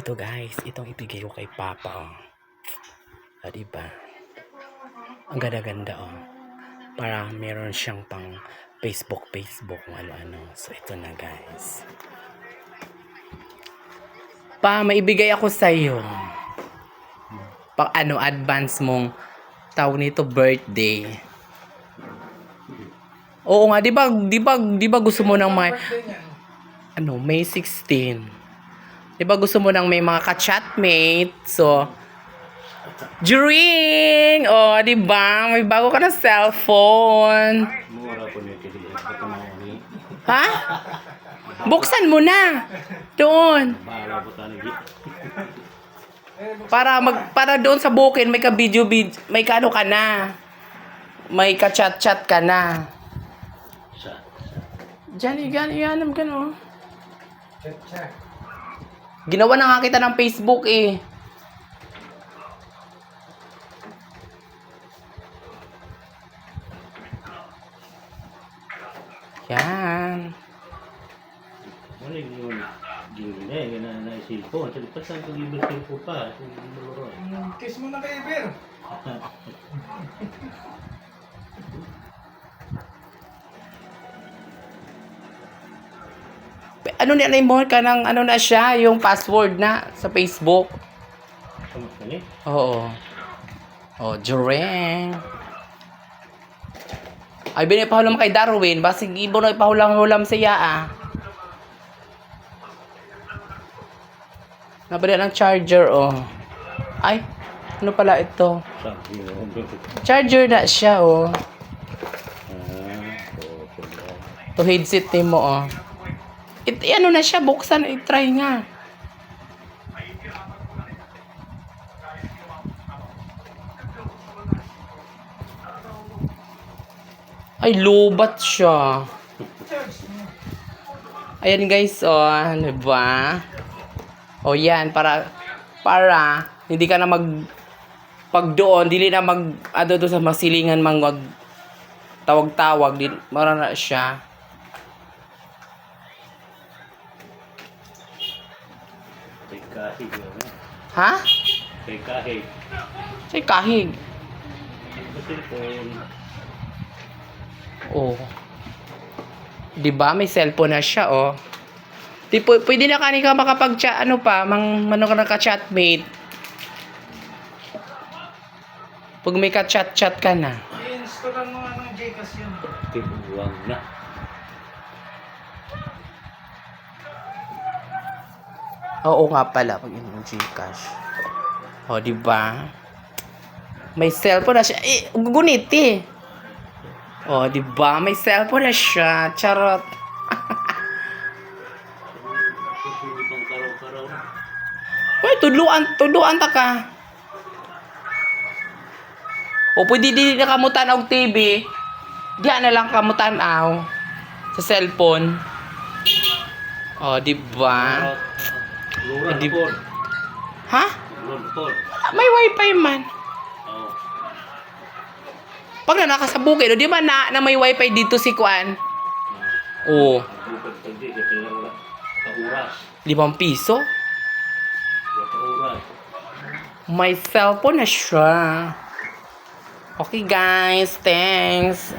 Ito guys, itong ibigay ko kay Papa oh. Ah, diba? Ang ganda-ganda oh. Para meron siyang pang Facebook, Facebook, kung ano-ano. So ito na guys. Pa, maibigay ako sa iyo. Pang ano, advance mong tawag nito birthday. Oo nga, 'di ba? 'Di ba? 'Di ba gusto mo ng may ano, May 16. 'Di ba gusto mo ng may mga ka-chatmate? So Drink! Oh, 'di ba? May bago ka na cellphone. Mura po. Ha? Buksan mo na. Doon. Para mag para doon sa bukid may ka video vid may kano ka na. May ka chat chat ka na. Diyan, yan, yan, yan, gano. Ginawa na nga kita ng Facebook eh. Yan. Ano yung gini na yung na na cellphone. Sa lipas ang pag-ibig cellphone pa. Maluro. Kiss mo na kay Ber. Ano na mo ka ng ano na siya, yung password na sa Facebook. Oo. Oh, Jureng. Ay, binipahulam kay Darwin. Basig ibo na ipahulam-hulam siya ah. Nabali ng charger, oh. Ay, ano pala ito? Charger na siya, oh. Ah. To headset mo, oh. It, ano na siya, buksan, i-try nga. Ay, lubat siya. Ayan guys, oh, ano ba? O yan, para, para, hindi ka na mag, pag doon, dili na mag, ano doon sa masilingan wag, tawag-tawag, di, mara na siya. Kay kahig. ano? Ha? Kay kahig. Say kahig. Sa cellphone. Oh. 'Di ba may cellphone na siya, oh. Di pwede na kani ka makapag ano pa, mang mano ka ka chatmate. Pag may ka chat chat ka na. I-installan mo ano ng Gcash yun. Tibuwang na. Oo nga pala pag yun yung Gcash. Oh, 'di ba? May cellphone na siya. Eh, gugunit eh. Oh, 'di ba? May cellphone na siya. Charot. Uy, tudluan, tudluan ta ka. O pwede din na kamo tanaw TV. Diyan na lang kamo tanaw sa cellphone. O, di ba? Lura Hindi- po. Ha? Lura po. May wifi man. Oo. Pag na nakasabukid, o di ba na, na may wifi dito si Kuan? Oo. Kauras. Limang piso? May cellphone na siya. Okay guys, thanks.